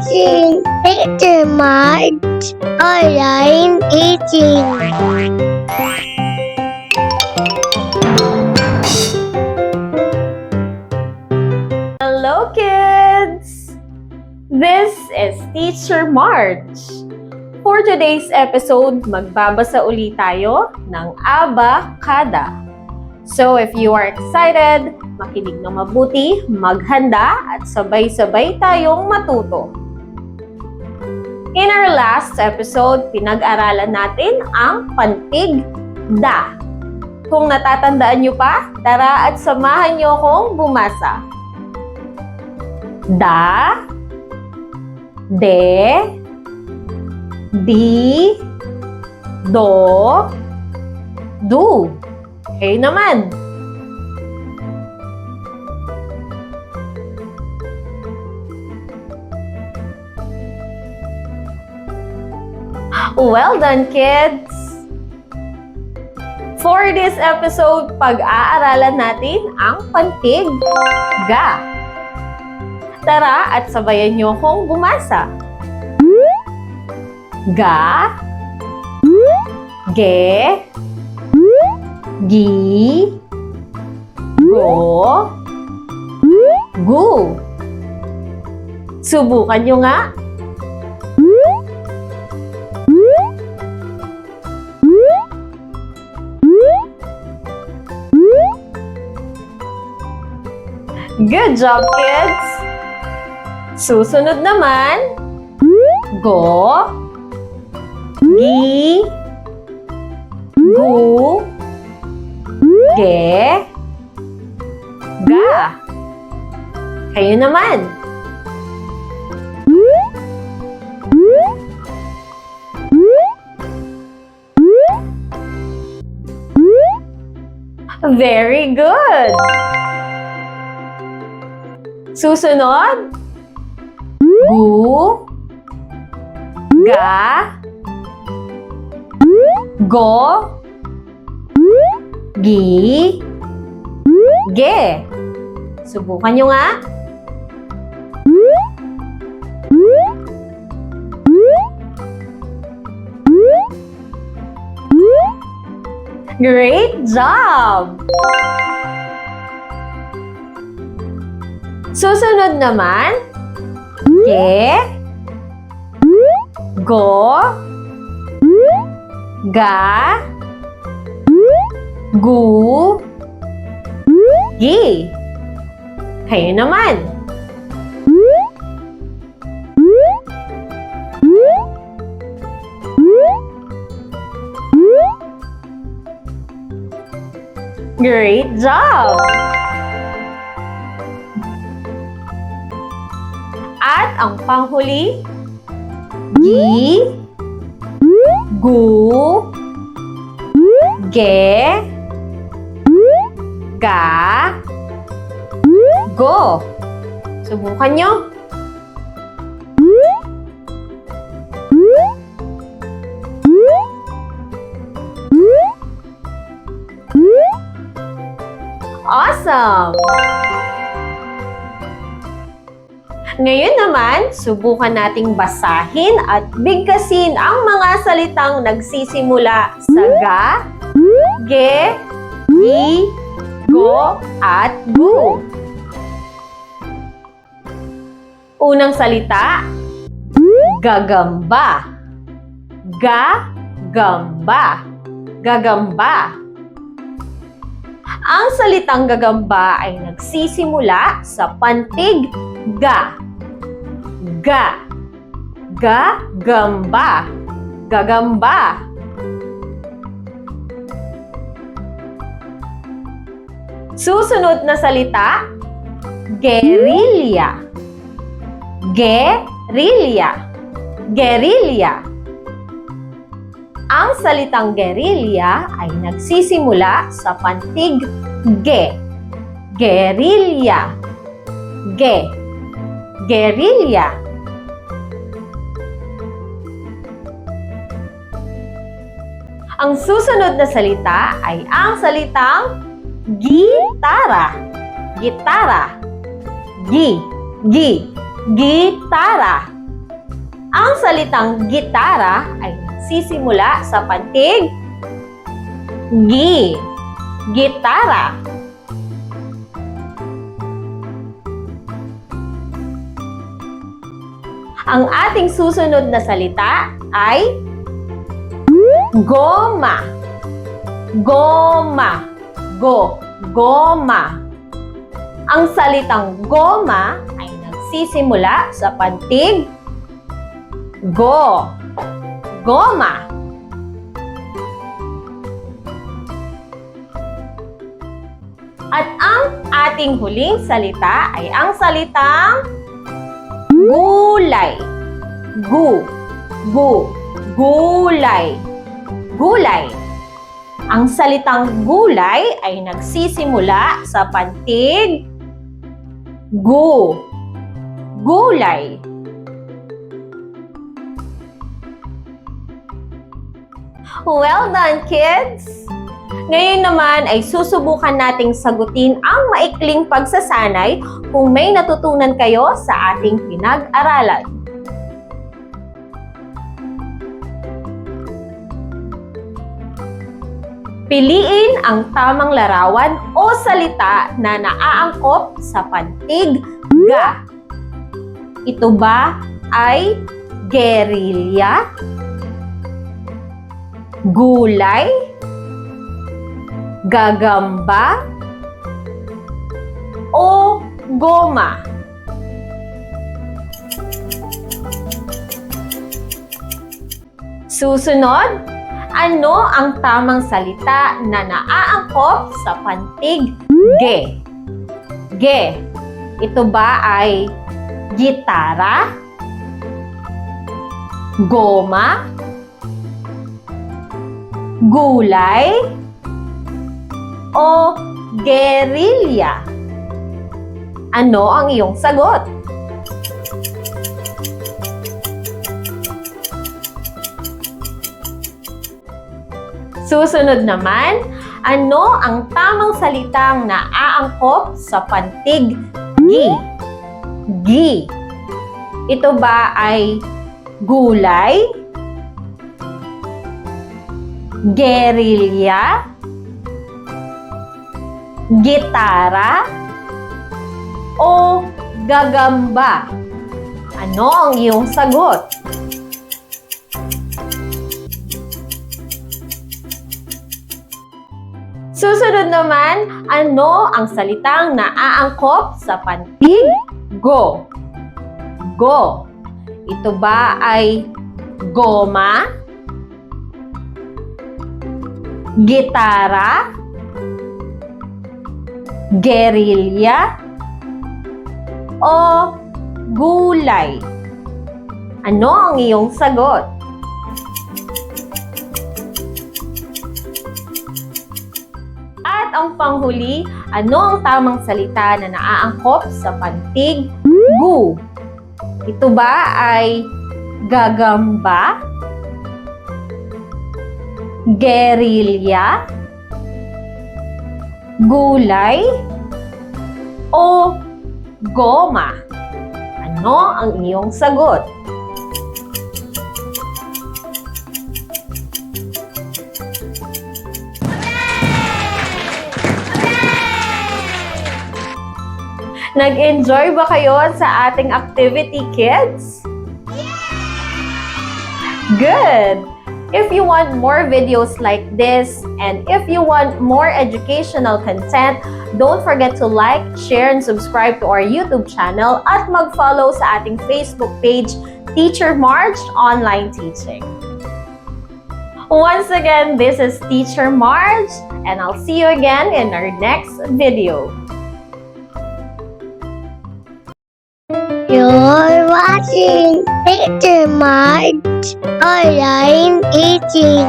watching Picture March Online Teaching. Hello, kids! This is Teacher March. For today's episode, magbabasa uli tayo ng Abakada. So, if you are excited, makinig ng mabuti, maghanda, at sabay-sabay tayong matuto. In our last episode, pinag-aralan natin ang pantig da. Kung natatandaan nyo pa, tara at samahan nyo akong bumasa da, de, di, do, du. Kayo naman. Well done, kids! For this episode, pag-aaralan natin ang pantig ga. Tara at sabayan niyo akong bumasa. Ga, ge, gi, go, gu. Subukan niyo nga. Good job, kids! Susunod naman, go, gi, gu, ge, ga. Kayo naman. Very good! Susunod, gu, ga, go, gi, ge. Subukan nyo nga. Great job! Susunod naman, ge, go, ga, gu, gi. Kayo naman. Great job! Ang panghuli, gi, gu, ge, ga, go. Subukan nyo. Awesome! Ngayon naman, subukan nating basahin at bigkasin ang mga salitang nagsisimula sa ga, ge, gi, go, at gu. Unang salita, gagamba. Gagamba. Gagamba. Ang salitang gagamba ay nagsisimula sa pantig ga. Ga. Gagamba. Gagamba. Susunod na salita, gerilya. Gerilya. Gerilya. Ang salitang gerilya ay nagsisimula sa pantig ge. Gerilya. Ge. Gerilya. Ang susunod na salita ay ang salitang gitara. Gitara. Gi. Gi. Gitara. Ang salitang gitara ay nagsisimula sa pantig gi. Gitara. Ang ating susunod na salita ay goma. Goma. Go. Goma. Ang salitang goma ay nagsisimula sa pantig go. Goma. At ang ating huling salita ay ang salitang gulay. Gu. Gu. Gulay. Gulay. Ang salitang gulay ay nagsisimula sa pantig gu. Gulay. Well done, kids! Ngayon naman ay susubukan nating sagutin ang maikling pagsasanay kung may natutunan kayo sa ating pinag-aralan. Piliin ang tamang larawan o salita na naaangkop sa pantig ga. Ito ba ay gerilya? Gulay? Gagamba? O goma? Susunod, ano ang tamang salita na naaangkop sa pantig ge? Ge. Ito ba ay gitara? Goma? Gulay? O gerilya? Ano ang iyong sagot? Susunod naman, ano ang tamang salitang naaangkop sa pantig gi? Gi. Ito ba ay gulay? Gerilya? Gitara? O gagamba? Ano ang iyong sagot? Susunod naman, ano ang salitang naaangkop sa pantig go? Go. Ito ba ay goma? Gitara? Gerilya? O gulay? Ano ang iyong sagot? Ang panghuli, ano ang tamang salita na naaangkop sa pantig gu? Ito ba ay gagamba? Gerilya? Gulay? O goma? Ano ang iyong sagot? Nag-enjoy ba kayo sa ating activity, kids? Good! If you want more videos like this and if you want more educational content, don't forget to like, share, and subscribe to our YouTube channel at mag-follow sa ating Facebook page, Teacher March Online Teaching. Once again, this is Teacher March, and I'll see you again in our next video. You're watching Picture March Online Teaching.